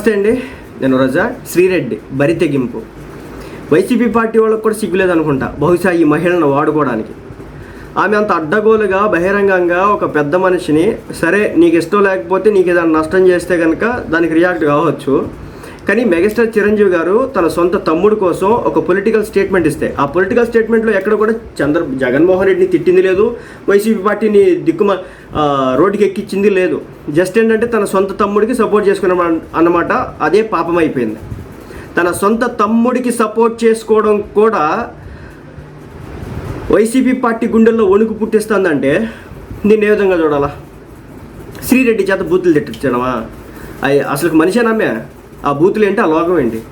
నమస్తే అండి. నేను రజా శ్రీరెడ్డి బరి తెగింపు. వైసీపీ పార్టీ వాళ్ళకి కూడా సిగ్గులేదు అనుకుంటా బహుశా ఈ మహిళను వాడుకోవడానికి. ఆమె అంత అడ్డగోలుగా బహిరంగంగా ఒక పెద్ద మనిషిని సరే నీకు ఇష్టం లేకపోతే నీకు ఏదైనా నష్టం చేస్తే కనుక దానికి రియాక్ట్ కావచ్చు. కానీ మెగాస్టార్ చిరంజీవి గారు తన సొంత తమ్ముడు కోసం ఒక పొలిటికల్ స్టేట్మెంట్ ఇస్తే ఆ పొలిటికల్ స్టేట్మెంట్లో ఎక్కడ కూడా చంద్ర జగన్మోహన్ రెడ్డిని తిట్టింది లేదు వైసీపీ పార్టీని దిక్కుమ రోడ్డుకి ఎక్కించింది లేదు. జస్ట్ ఏంటంటే తన సొంత తమ్ముడికి సపోర్ట్ చేసుకున్న అన్నమాట అదే పాపం అయిపోయింది. తన సొంత తమ్ముడికి సపోర్ట్ చేసుకోవడం కూడా వైసీపీ పార్టీ గుండెల్లో వణుకు పుట్టిస్తుందంటే నేను ఏ విధంగా చూడాలా? శ్రీరెడ్డి చేత బూతులు తిట్టించడమా? అసలు మనిషే నమ్మే ఆ బూతులు ఏంటి? ఆ లోకం ఏంటి?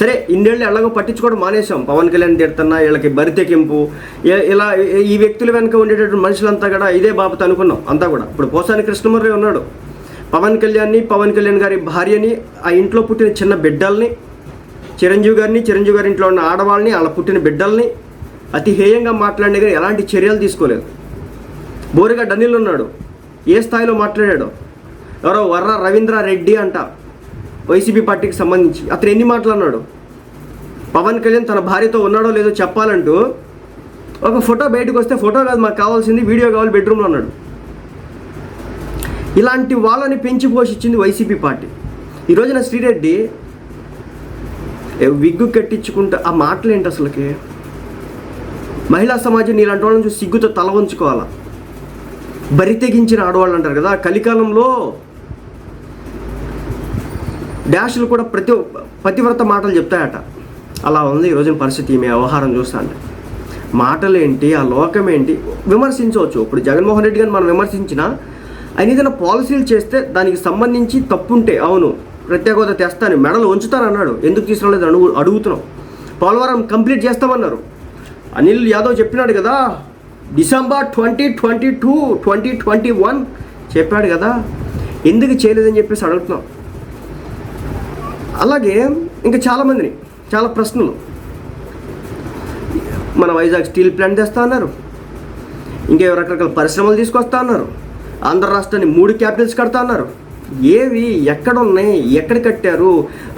సరే ఇన్నేళ్ళు ఎలాగో పట్టించుకోవడం మానేసాం పవన్ కళ్యాణ్ తిడుతున్నా వీళ్ళకి బరితెకింపు ఇలా ఈ- వ్యక్తుల వెనుక ఉండేటటువంటి మనుషులంతా కూడా ఇదే బాబుతో అనుకున్నాం అంతా కూడా. ఇప్పుడు పోసాని కృష్ణమురళి ఉన్నాడు. పవన్ కళ్యాణ్ని పవన్ కళ్యాణ్ గారి భార్యని ఆ ఇంట్లో పుట్టిన చిన్న బిడ్డల్ని చిరంజీవి గారిని చిరంజీవి గారి ఇంట్లో ఉన్న ఆడవాళ్ళని వాళ్ళ పుట్టిన బిడ్డల్ని అతి హేయంగా మాట్లాడిన కానీ ఎలాంటి చర్యలు తీసుకోలేదు. బోరిగా డనిల్ ఉన్నాడు. ఏ స్థాయిలో మాట్లాడాడు? ఎవరో వర్ర రవీంద్ర రెడ్డి అంట. వైసీపీ పార్టీకి సంబంధించి అతను ఎన్ని మాటలు అన్నాడు? పవన్ కళ్యాణ్ తన భార్యతో ఉన్నాడో లేదో చెప్పాలంటూ ఒక ఫోటో బయటకు వస్తే ఫోటో కాదు మాకు కావాల్సింది వీడియో కావాలి బెడ్రూమ్లో అన్నాడు. ఇలాంటి వాళ్ళని పెంచి పోషించింది వైసీపీ పార్టీ. ఈ రోజున శ్రీరెడ్డి ఏ విగ్గు కట్టించుకుంటా ఆ మాటలు ఏంటి అసలుకి? మహిళా సమాజం ఇలాంటి వాళ్ళని చూసి సిగ్గుతో తల వంచుకోవాలా? బరి తెగించిన ఆడవాళ్ళు అంటారు కదా కలికాలంలో డాష్లు కూడా ప్రతి పతివ్రత మాటలు చెప్తాయట. అలా ఉంది ఈ రోజున పరిస్థితి ఈమె వ్యవహారం చూస్తాను మాటలేంటి మాటలు ఏంటి ఆ లోకం ఏంటి విమర్శించవచ్చు. ఇప్పుడు జగన్మోహన్ రెడ్డి గారిని మనం విమర్శించినా ఆయన ఏదైనా పాలసీలు చేస్తే దానికి సంబంధించి తప్పుంటే అవును ప్రత్యేక హోదా తెస్తాను మెడలు ఉంచుతానన్నాడు ఎందుకు తీసుకురాలేదు అడుగు అడుగుతున్నాం. పోలవరం కంప్లీట్ చేస్తామన్నారు. అనిల్ యాదవ్ చెప్పినాడు కదా December twenty twenty two twenty twenty one చెప్పాడు కదా. ఎందుకు చేయలేదని చెప్పేసి అడుగుతున్నాం. అలాగే ఇంకా చాలామందిని చాలా ప్రశ్నలు. మన వైజాగ్ స్టీల్ ప్లాంట్ తెస్తా అన్నారు. ఇంకా రకరకాల పరిశ్రమలు తీసుకొస్తా అన్నారు. ఆంధ్ర రాష్ట్రాన్ని మూడు క్యాపిటల్స్ కడతా అన్నారు. ఏవి ఎక్కడ ఉన్నాయి ఎక్కడ కట్టారు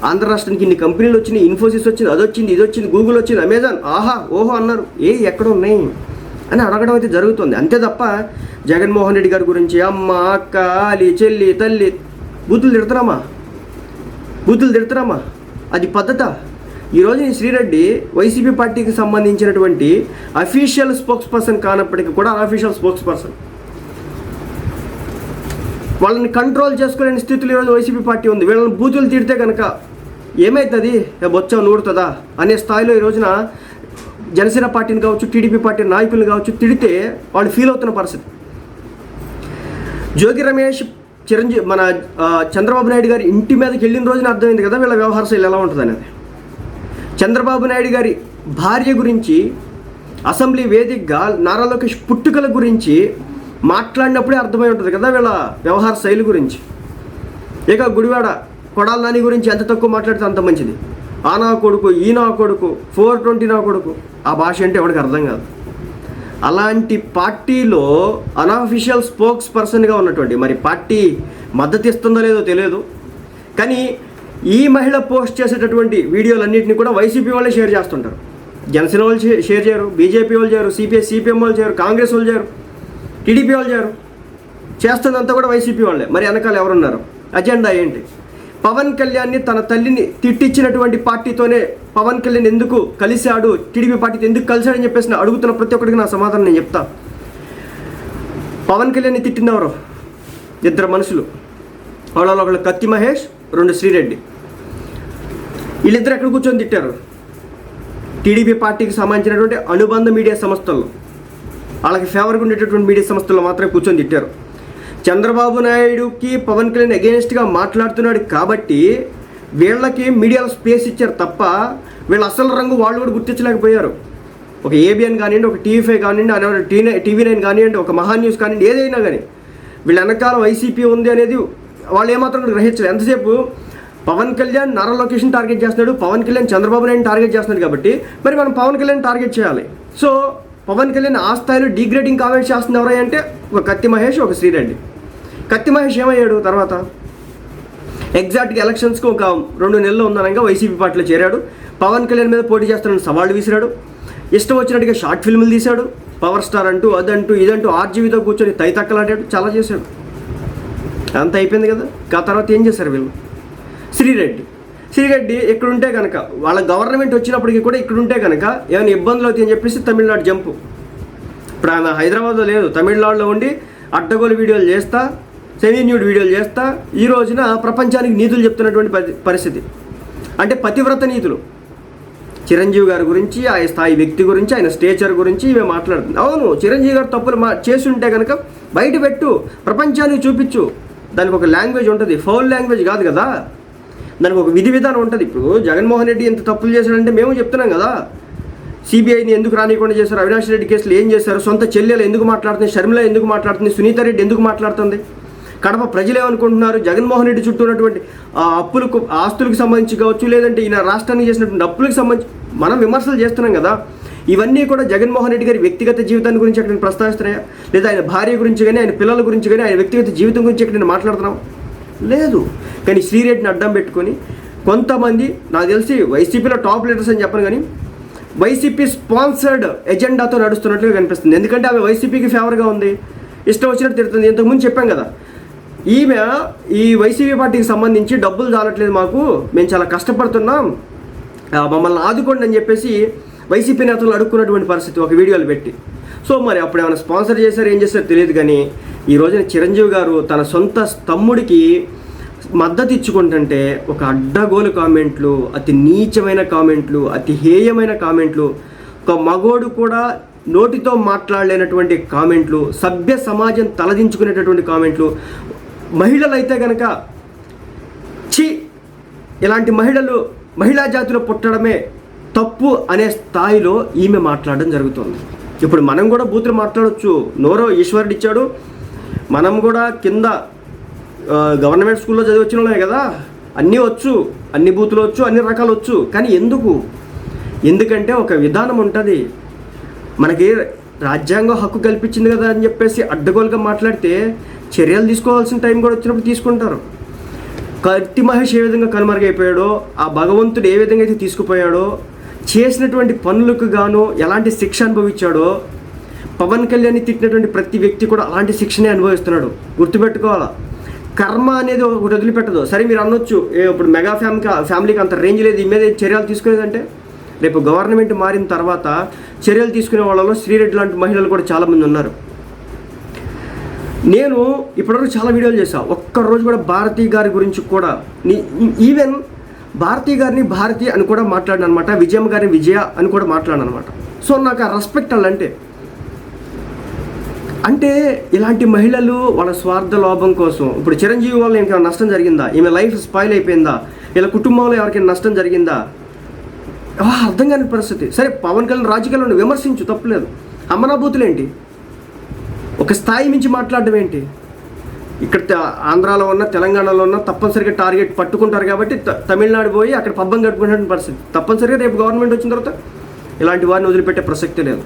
ఆంధ్ర రాష్ట్రానికి ఇన్ని కంపెనీలు వచ్చినాయి ఇన్ఫోసిస్ వచ్చింది అది వచ్చింది ఇది వచ్చింది గూగుల్ వచ్చింది అమెజాన్ ఆహా ఓహో అన్నారు. ఏ ఎక్కడ ఉన్నాయి అని అడగడం అయితే జరుగుతుంది. అంతే తప్ప జగన్మోహన్ రెడ్డి గారి గురించి అమ్మ అక్క అలి చెల్లి తల్లి బూతులు తిడుతున్నామా బూతులు తిడుతున్నామా? అది పద్ధత? ఈరోజు నేను శ్రీరెడ్డి వైసీపీ పార్టీకి సంబంధించినటువంటి అఫీషియల్ స్పోక్స్ పర్సన్ కానప్పటికీ కూడా అన్అఫీషియల్ స్పోక్స్ పర్సన్ వాళ్ళని కంట్రోల్ చేసుకోలేని స్థితిలో ఈరోజు వైసీపీ పార్టీ ఉంది. వీళ్ళని బూతులు తిడితే కనుక ఏమవుతుంది ఏ నూరుతుందా? అనే స్థాయిలో ఈ రోజున జనసేన పార్టీని కావచ్చు టీడీపీ పార్టీ నాయకులు కావచ్చు తిడితే వాళ్ళు ఫీల్ అవుతున్న పరిస్థితి. జోగి రమేష్ చిరంజీవి మన చంద్రబాబు నాయుడు గారి ఇంటి మీదకి వెళ్ళిన రోజున అర్థమైంది కదా వీళ్ళ వ్యవహార శైలి ఎలా ఉంటుంది అనేది చంద్రబాబు నాయుడు గారి భార్య గురించి అసెంబ్లీ వేదికగా నారా లోకేష్ పుట్టుకల గురించి మాట్లాడినప్పుడే అర్థమై ఉంటుంది కదా వీళ్ళ వ్యవహార శైలి గురించి. ఇక గుడివాడ కొడాల నాని గురించి ఎంత తక్కువ మాట్లాడితే అంత మంచిది. ఆ నా కొడుకు ఈ నా కొడుకు ఫోర్ ట్వంటీ నా కొడుకు. ఆ భాష అంటే ఎవరికి అర్థం కాదు. అలాంటి పార్టీలో అన్అఫీషియల్ స్పోక్స్ పర్సన్గా ఉన్నటువంటి మరి పార్టీ మద్దతు ఇస్తుందో లేదో తెలియదు. కానీ ఈ మహిళ పోస్ట్ చేసేటటువంటి వీడియోలన్నింటినీ కూడా వైసీపీ వాళ్ళే షేర్ చేస్తుంటారు. జనసేన వాళ్ళు షేర్ చేయరు బీజేపీ వాళ్ళు చేయరు సిపిఐ సిపిఎం వాళ్ళు చేయరు కాంగ్రెస్ వాళ్ళు చేయరు టీడీపీ వాళ్ళు చేయరు. చేస్తుందంతా కూడా వైసీపీ వాళ్ళే. మరి వెనకాల ఎవరున్నారు? అజెండా ఏంటి? పవన్ కళ్యాణ్ని తన తల్లిని తిట్టించినటువంటి పార్టీతోనే పవన్ కళ్యాణ్ ఎందుకు కలిశాడు? టీడీపీ పార్టీతో ఎందుకు కలిశాడని చెప్పేసి నేను అడుగుతున్న ప్రతి ఒక్కరికి నా సమాధానం నేను చెప్తా. పవన్ కళ్యాణ్ని తిట్టింది ఇద్దరు మనుషులు. వాళ్ళలో ఒకళ్ళు కత్తి మహేష్ రెండు శ్రీరెడ్డి. వీళ్ళిద్దరు ఎక్కడ కూర్చొని తిట్టారు? టీడీపీ పార్టీకి సంబంధించినటువంటి అనుబంధ మీడియా సంస్థల్లో. వాళ్ళకి ఫేవర్గా ఉండేటటువంటి మీడియా సంస్థల్లో మాత్రమే కూర్చొని తిట్టారు. చంద్రబాబు నాయుడుకి పవన్ కళ్యాణ్ అగేనిస్ట్గా మాట్లాడుతున్నాడు కాబట్టి వీళ్ళకి మీడియాలో స్పేస్ ఇచ్చారు తప్ప వీళ్ళు అసలు రంగు వాళ్ళు కూడా గుర్తించలేకపోయారు. ఒక ఏబిఎన్ కానివ్వండి ఒక టీవీ ఫైవ్ కానివ్వండి అనే టీ టీవీ నైన్ కానివ్వండి ఒక మహా న్యూస్ కానివ్వండి ఏదైనా కానీ వీళ్ళ వెనకాల వైసీపీ ఉంది అనేది వాళ్ళు ఏమాత్రం గ్రహించలేదు. ఎంతసేపు పవన్ కళ్యాణ్ నర లొకేషన్ టార్గెట్ చేస్తున్నాడు పవన్ కళ్యాణ్ చంద్రబాబు నాయుడు టార్గెట్ చేస్తున్నాడు కాబట్టి మరి మనం పవన్ కళ్యాణ్ టార్గెట్ చేయాలి. సో పవన్ కళ్యాణ్ ఆ స్థాయిలో డిగ్రేడింగ్ కామెంట్స్ చేస్తుంది అంటే ఒక కత్తి మహేష్ ఒక శ్రీరెడ్డి. కత్తి మహేష్ ఏమయ్యాడు తర్వాత? ఎగ్జాక్ట్గా ఎలక్షన్స్కి ఒక రెండు నెలలు ఉందనగా వైసీపీ పార్టీలో చేరాడు. పవన్ కళ్యాణ్ మీద పోటీ చేస్తానని సవాళ్ళు విసిరాడు. ఇష్టం వచ్చినట్టుగా షార్ట్ ఫిల్ములు తీశాడు. పవర్ స్టార్ అంటూ అదంటూ ఇదంటూ ఆర్జీవీతో కూర్చొని తైతక్కలాడాడు. చాలా చేశాడు. అంత అయిపోయింది కదా? ఆ తర్వాత ఏం చేశారు వీళ్ళు? శ్రీరెడ్డి. శ్రీరెడ్డి ఇక్కడుంటే కనుక వాళ్ళ గవర్నమెంట్ వచ్చినప్పటికీ కూడా ఇక్కడుంటే కనుక ఏమైనా ఇబ్బందులు అవుతాయని చెప్పేసి తమిళనాడు జంపు. ఇప్పుడు ఆయన హైదరాబాద్లో లేదు. తమిళనాడులో ఉండి అడ్డగోలు వీడియోలు చేస్తా సెమీన్యూడ్ వీడియోలు చేస్తా ఈ రోజున ప్రపంచానికి నీతులు చెప్తున్నటువంటి పరి- పరిస్థితి. అంటే పతివ్రత నీతులు. చిరంజీవి గారి గురించి ఆయన స్థాయి వ్యక్తి గురించి ఆయన స్టేచర్ గురించి ఇవే మాట్లాడుతుంది. అవును చిరంజీవి గారు తప్పులు మా చేసుంటే కనుక బయట పెట్టు ప్రపంచానికి చూపించు. దానికి ఒక లాంగ్వేజ్ ఉంటుంది ఫౌల్ లాంగ్వేజ్ కాదు కదా. దానికి ఒక విధి విధానం ఉంటుంది. ఇప్పుడు జగన్మోహన్ రెడ్డి ఎంత తప్పులు చేశాడంటే మేము చెప్తున్నాం కదా. సిబిఐని ఎందుకు రానియకుండా చేశారు? అవినాష్ రెడ్డి కేసులు ఏం చేశారు? సొంత చెల్లెలు ఎందుకు మాట్లాడుతుంది షర్మిల ఎందుకు మాట్లాడుతుంది సునీత రెడ్డి ఎందుకు మాట్లాడుతుంది? కడప ప్రజలు ఏమనుకుంటున్నారు? జగన్మోహన్ రెడ్డి చుట్టూ ఉన్నటువంటి అప్పులకు ఆస్తులకు సంబంధించి కావచ్చు లేదంటే ఈయన రాష్ట్రానికి చేసినటువంటి అప్పులకు సంబంధించి మనం విమర్శలు చేస్తున్నాం కదా. ఇవన్నీ కూడా జగన్మోహన్ రెడ్డి గారి వ్యక్తిగత జీవితాన్ని గురించి ఎక్కడ ప్రస్తావిస్తున్నాయా? లేదా ఆయన భార్య గురించి కానీ ఆయన పిల్లల గురించి కానీ ఆయన వ్యక్తిగత జీవితం గురించి ఎక్కడ మాట్లాడుతున్నాం? లేదు. కానీ శ్రీరెడ్డిని అడ్డం పెట్టుకొని కొంతమంది నాకు తెలిసి వైసీపీలో టాప్ లీడర్స్ అని చెప్పను కానీ వైసీపీ స్పాన్సర్డ్ ఎజెండాతో నడుస్తున్నట్లుగా కనిపిస్తుంది. ఎందుకంటే ఆమె వైసీపీకి ఫేవర్గా ఉంది. ఇష్టం వచ్చినట్టు తిరుగుతుంది ఇంతకుముందు చెప్పాం కదా ఈమె ఈ వైసీపీ పార్టీకి సంబంధించి డబ్బులు చాలట్లేదు మాకు మేము చాలా కష్టపడుతున్నాం. మమ్మల్ని ఆదుకోండి అని చెప్పేసి వైసీపీ నేతలు అడుక్కున్నటువంటి పరిస్థితి ఒక వీడియోలు పెట్టి. సో మరి అప్పుడు ఏమైనా స్పాన్సర్ చేశారు ఏం చేశారో తెలియదు కానీ ఈ రోజున చిరంజీవి గారు తన సొంత తమ్ముడికి మద్దతు ఇచ్చుకుంటుంటే ఒక అడ్డగోలు కామెంట్లు అతి నీచమైన కామెంట్లు అతి హేయమైన కామెంట్లు ఒక మగోడు కూడా నోటితో మాట్లాడలేనటువంటి కామెంట్లు సభ్య సమాజం తలదించుకునేటటువంటి కామెంట్లు మహిళలు అయితే కనుక ఛీ ఇలాంటి మహిళలు మహిళా జాతిలో పుట్టడమే తప్పు అనే స్థాయిలో ఈమె మాట్లాడడం జరుగుతుంది. ఇప్పుడు మనం కూడా బూతులు మాట్లాడవచ్చు నోరో ఈశ్వరుడు ఇచ్చాడు మనం కూడా కింద గవర్నమెంట్ స్కూల్లో చదివి వచ్చిన కదా. అన్నీ వచ్చు అన్ని బూతులు వచ్చు అన్ని రకాలు వచ్చు. కానీ ఎందుకు? ఎందుకంటే ఒక విధానం ఉంటుంది. మనకి రాజ్యాంగం హక్కు కల్పించింది కదా అని చెప్పేసి అడ్డగోలుగా మాట్లాడితే చర్యలు తీసుకోవాల్సిన టైం కూడా వచ్చినప్పుడు తీసుకుంటారు. కత్తి మహేష్ ఏ విధంగా కనుమరుగైపోయాడో ఆ భగవంతుడు ఏ విధంగా అయితే తీసుకుపోయాడో చేసినటువంటి పనులకు గాను ఎలాంటి శిక్ష అనుభవించాడో పవన్ కళ్యాణ్ తిట్టినటువంటి ప్రతి వ్యక్తి కూడా అలాంటి శిక్షనే అనుభవిస్తున్నాడు. గుర్తుపెట్టుకోవాలా? కర్మ అనేది ఒకటి వదిలిపెట్టదు. సరే మీరు అనొచ్చు ఇప్పుడు మెగా ఫ్యామిలీకి ఫ్యామిలీకి అంత రేంజ్ లేదు ఈ మీద చర్యలు తీసుకునేదంటే రేపు గవర్నమెంట్ మారిన తర్వాత చర్యలు తీసుకునే వాళ్ళలో శ్రీరెడ్డి లాంటి మహిళలు కూడా చాలామంది ఉన్నారు. నేను ఇప్పటివరకు చాలా వీడియోలు చేశాను ఒక్కరోజు కూడా భారతీ గారి గురించి కూడా నీ- ఈవెన్ భారతీ గారిని భారతి అని కూడా మాట్లాడాను అనమాట విజయమ్మ గారిని విజయ అని కూడా మాట్లాడాను అనమాట సో నాకు ఆ రెస్పెక్ట్ అంటే అంటే ఇలాంటి మహిళలు వాళ్ళ స్వార్థ లోభం కోసం ఇప్పుడు చిరంజీవి వల్ల ఇంకేమైనా నష్టం జరిగిందా? ఈమె లైఫ్ స్పాయిల్ అయిపోయిందా? ఇలా కుటుంబంలో ఎవరికైనా నష్టం జరిగిందా? అర్థం కాని పరిస్థితి. సరే పవన్ కళ్యాణ్ రాజకీయాలను విమర్శించు తప్పులేదు. ఏంటి ఒక స్థాయి మించి మాట్లాడడం ఏంటి? ఇక్కడ ఆంధ్రాలో ఉన్న తెలంగాణలో ఉన్న తప్పనిసరిగా టార్గెట్ పట్టుకుంటారు కాబట్టి తమిళనాడు పోయి అక్కడ పబ్బం కట్టుకునే పరిస్థితి. తప్పనిసరిగా రేపు గవర్నమెంట్ వచ్చిన తర్వాత ఇలాంటి వారిని వదిలిపెట్టే ప్రసక్తి లేదు.